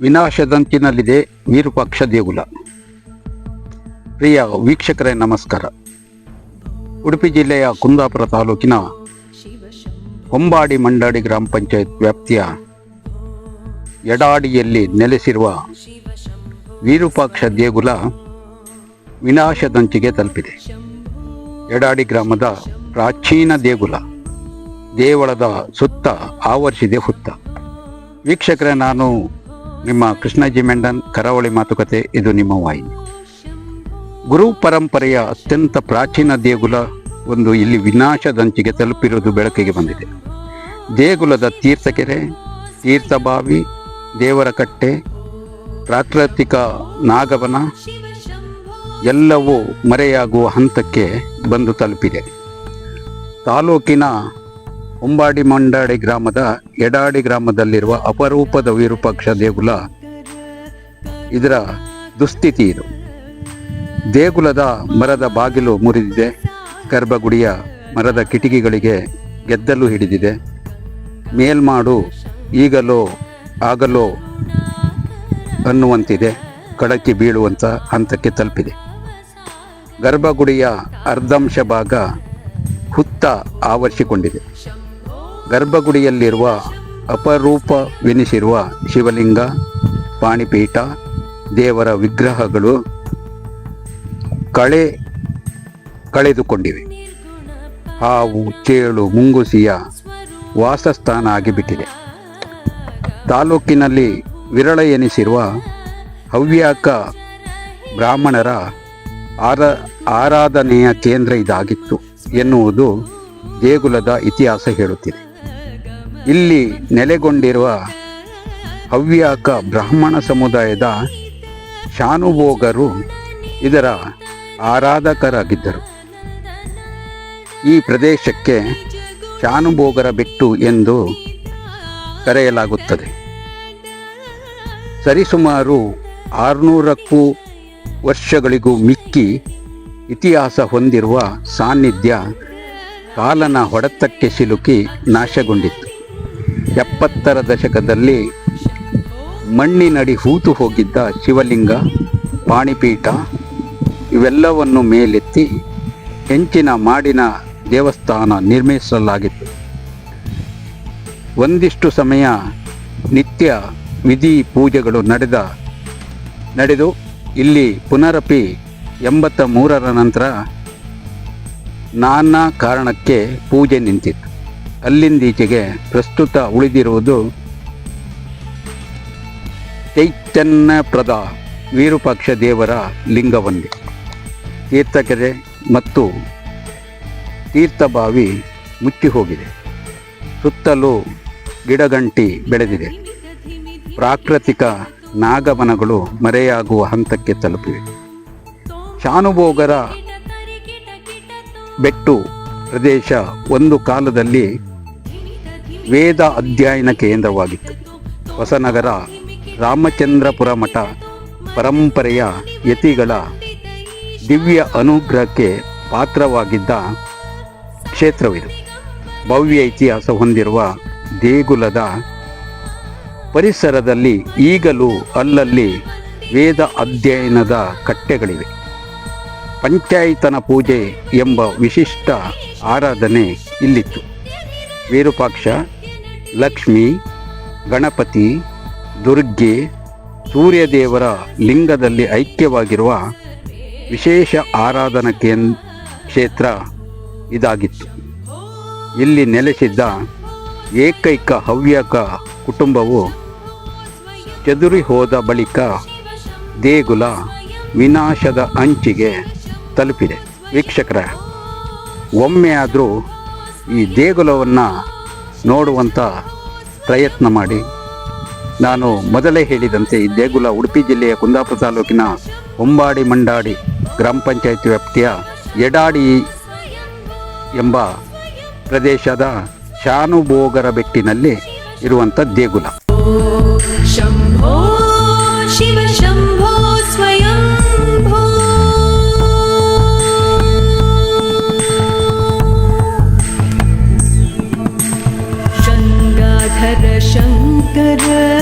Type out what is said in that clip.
ವಿನಾಶದಂಚಿನಲ್ಲಿದೆ ವಿರೂಪಾಕ್ಷ ದೇಗುಲ. ಪ್ರಿಯ ವೀಕ್ಷಕರೇ, ನಮಸ್ಕಾರ. ಉಡುಪಿ ಜಿಲ್ಲೆಯ ಕುಂದಾಪುರ ತಾಲೂಕಿನ ಹೊಂಬಾಡಿ ಮಂಡಾಡಿ ಗ್ರಾಮ ಪಂಚಾಯತ್ ವ್ಯಾಪ್ತಿಯ ಎಡಾಡಿಯಲ್ಲಿ ನೆಲೆಸಿರುವ ವಿರೂಪಾಕ್ಷ ದೇಗುಲ ವಿನಾಶದಂಚಿಗೆ ತಲುಪಿದೆ. ಎಡಾಡಿ ಗ್ರಾಮದ ಪ್ರಾಚೀನ ದೇಗುಲ, ದೇವಳದ ಸುತ್ತ ಆವರಿಸಿದೆ ಹುತ್ತ. ವೀಕ್ಷಕರೇ, ನಾನು ನಿಮ್ಮ ಕೃಷ್ಣಜಿ ಮೆಂಡನ್ ಕರಾವಳಿ ಮಾತುಕತೆ, ಇದು ನಿಮ್ಮ ವಾಹಿನಿ. ಗುರು ಪರಂಪರೆಯ ಅತ್ಯಂತ ಪ್ರಾಚೀನ ದೇಗುಲ ಒಂದು ಇಲ್ಲಿ ವಿನಾಶದಂಚಿಗೆ ತಲುಪಿರುವುದು ಬೆಳಕಿಗೆ ಬಂದಿದೆ. ದೇಗುಲದ ತೀರ್ಥಕೆರೆ, ತೀರ್ಥಬಾವಿ ದೇವರ ಕಟ್ಟೆ ಪ್ರಾಕೃತಿಕ ನಾಗವನ ಎಲ್ಲವೂ ಮರೆಯಾಗುವ ಹಂತಕ್ಕೆ ಬಂದು ತಲುಪಿದೆ. ತಾಲೂಕಿನ ಉಂಬಾಡಿ ಮಂಡಾಡಿ ಗ್ರಾಮದ ಎಡಾಡಿ ಗ್ರಾಮದಲ್ಲಿರುವ ಅಪರೂಪದ ವಿರೂಪಾಕ್ಷ ದೇಗುಲ ಇದರ ದುಸ್ಥಿತಿ ಇದು. ದೇಗುಲದ ಮರದ ಬಾಗಿಲು ಮುರಿದಿದೆ. ಗರ್ಭಗುಡಿಯ ಮರದ ಕಿಟಕಿಗಳಿಗೆ ಗೆದ್ದಲು ಹಿಡಿದಿದೆ. ಮೇಲ್ಮಾಡು ಈಗಲೋ ಆಗಲೋ ಅನ್ನುವಂತಿದೆ. ಕಡಕ್ಕೆ ಬೀಳುವಂಥ ಹಂತಕ್ಕೆ ತಲುಪಿದೆ. ಗರ್ಭಗುಡಿಯ ಅರ್ಧಂಶ ಭಾಗ ಹುತ್ತ ಆವರಿಸಿಕೊಂಡಿದೆ. ಗರ್ಭಗುಡಿಯಲ್ಲಿರುವ ಅಪರೂಪವೆನಿಸಿರುವ ಶಿವಲಿಂಗ, ಪಾಣಿಪೀಠ, ದೇವರ ವಿಗ್ರಹಗಳು ಕಳೆ ಕಳೆದುಕೊಂಡಿವೆ. ಹಾವು, ಚೇಳು, ಮುಂಗುಸಿಯ ವಾಸಸ್ಥಾನ ಆಗಿಬಿಟ್ಟಿದೆ. ತಾಲೂಕಿನಲ್ಲಿ ವಿರಳ ಎನಿಸಿರುವ ಹವ್ಯಾಕ ಬ್ರಾಹ್ಮಣರ ಆರ ಆರಾಧನೆಯ ಕೇಂದ್ರ ಇದಾಗಿತ್ತು ಎನ್ನುವುದು ದೇಗುಲದ ಇತಿಹಾಸ ಹೇಳುತ್ತಿದೆ. ಇಲ್ಲಿ ನೆಲೆಗೊಂಡಿರುವ ಹವ್ಯಾಕ ಬ್ರಾಹ್ಮಣ ಸಮುದಾಯದ ಶಾನುಭೋಗರು ಇದರ ಆರಾಧಕರಾಗಿದ್ದರು. ಈ ಪ್ರದೇಶಕ್ಕೆ ಶಾನುಭೋಗರ ಬೆಟ್ಟು ಎಂದು ಕರೆಯಲಾಗುತ್ತದೆ. ಸರಿಸುಮಾರು ಆರುನೂರಕ್ಕೂ ವರ್ಷಗಳಿಗೂ ಮಿಕ್ಕಿ ಇತಿಹಾಸ ಹೊಂದಿರುವ ಸಾನ್ನಿಧ್ಯ ಕಾಲನ ಹೊಡೆತಕ್ಕೆ ಸಿಲುಕಿ ನಾಶಗೊಂಡಿತ್ತು. ಎಪ್ಪತ್ತರ ದಶಕದಲ್ಲಿ ಮಣ್ಣಿನಡಿ ಹೂತು ಹೋಗಿದ್ದ ಶಿವಲಿಂಗ, ಪಾಣಿಪೀಠ ಇವೆಲ್ಲವನ್ನು ಮೇಲೆತ್ತಿ ಹೆಂಚಿನ ಮಾಡಿನ ದೇವಸ್ಥಾನ ನಿರ್ಮಿಸಲಾಗಿತ್ತು. ಒಂದಿಷ್ಟು ಸಮಯ ನಿತ್ಯ ವಿಧಿ ಪೂಜೆಗಳು ನಡೆದ, ನಡೆದು ಇಲ್ಲಿ ಪುನರಪಿ ಎಂಬತ್ತ ಮೂರರ ನಂತರ ನಾನಾ ಕಾರಣಕ್ಕೆ ಪೂಜೆ ನಿಂತಿತ್ತು. ಅಲ್ಲಿಂದೀಚೆಗೆ ಪ್ರಸ್ತುತ ಉಳಿದಿರುವುದು ಚೈತನ್ಯಪ್ರದ ವಿರೂಪಾಕ್ಷ ದೇವರ ಲಿಂಗವೊಂದೇ ತೀರ್ಥಕೆರೆ ಮತ್ತು ತೀರ್ಥಬಾವಿ ಮುಚ್ಚಿ ಹೋಗಿದೆ. ಸುತ್ತಲೂ ಗಿಡಗಂಟಿ ಬೆಳೆದಿದೆ. ಪ್ರಾಕೃತಿಕ ನಾಗಮನಗಳು ಮರೆಯಾಗುವ ಹಂತಕ್ಕೆ ತಲುಪಿವೆ. ಶಾನುಭೋಗರ ಬೆಟ್ಟು ಪ್ರದೇಶ ಒಂದು ಕಾಲದಲ್ಲಿ ವೇದ ಅಧ್ಯಯನ ಕೇಂದ್ರವಾಗಿತ್ತು. ಹೊಸನಗರ, ರಾಮಚಂದ್ರಪುರ ಮಠ ಪರಂಪರೆಯ ಯತಿಗಳ ದಿವ್ಯ ಅನುಗ್ರಹಕ್ಕೆ ಪಾತ್ರವಾಗಿದ್ದ ಕ್ಷೇತ್ರವಿದು. ಭವ್ಯ ಇತಿಹಾಸ ಹೊಂದಿರುವ ದೇಗುಲದ ಪರಿಸರದಲ್ಲಿ ಈಗಲೂ ಅಲ್ಲಲ್ಲಿ ವೇದ ಅಧ್ಯಯನದ ಕಟ್ಟೆಗಳಿವೆ. ಪಂಚಾಯತನ ಪೂಜೆ ಎಂಬ ವಿಶಿಷ್ಟ ಆರಾಧನೆ ಇಲ್ಲಿತ್ತು. ವಿರೂಪಾಕ್ಷ ಲಕ್ಷ್ಮಿ, ಗಣಪತಿ, ದುರ್ಗೆ, ಸೂರ್ಯದೇವರ ಲಿಂಗದಲ್ಲಿ ಐಕ್ಯವಾಗಿರುವ ವಿಶೇಷ ಆರಾಧನಾ ಕೇಂದ್ರ ಕ್ಷೇತ್ರ ಇದಾಗಿತ್ತು. ಇಲ್ಲಿ ನೆಲೆಸಿದ್ದ ಏಕೈಕ ಹವ್ಯಕ ಕುಟುಂಬವು ಚದುರಿ ಹೋದ ಬಳಿಕ ದೇಗುಲ ವಿನಾಶದ ಅಂಚಿಗೆ ತಲುಪಿದೆ. ವೀಕ್ಷಕರ, ಒಮ್ಮೆಯಾದರೂ ಈ ದೇಗುಲವನ್ನು ನೋಡುವಂಥ ಪ್ರಯತ್ನ ಮಾಡಿ. ನಾನು ಮೊದಲೇ ಹೇಳಿದಂತೆ ಈ ದೇಗುಲ ಉಡುಪಿ ಜಿಲ್ಲೆಯ ಕುಂದಾಪುರ ತಾಲೂಕಿನ ಹೊಂಬಾಡಿ ಮಂಡಾಡಿ ಗ್ರಾಮ ಪಂಚಾಯತ್ ವ್ಯಾಪ್ತಿಯ ಎಡಾಡಿ ಎಂಬ ಪ್ರದೇಶದ ಶಾನುಭೋಗರ ಬೆಟ್ಟಿನಲ್ಲಿ ಇರುವಂಥ ದೇಗುಲ. good.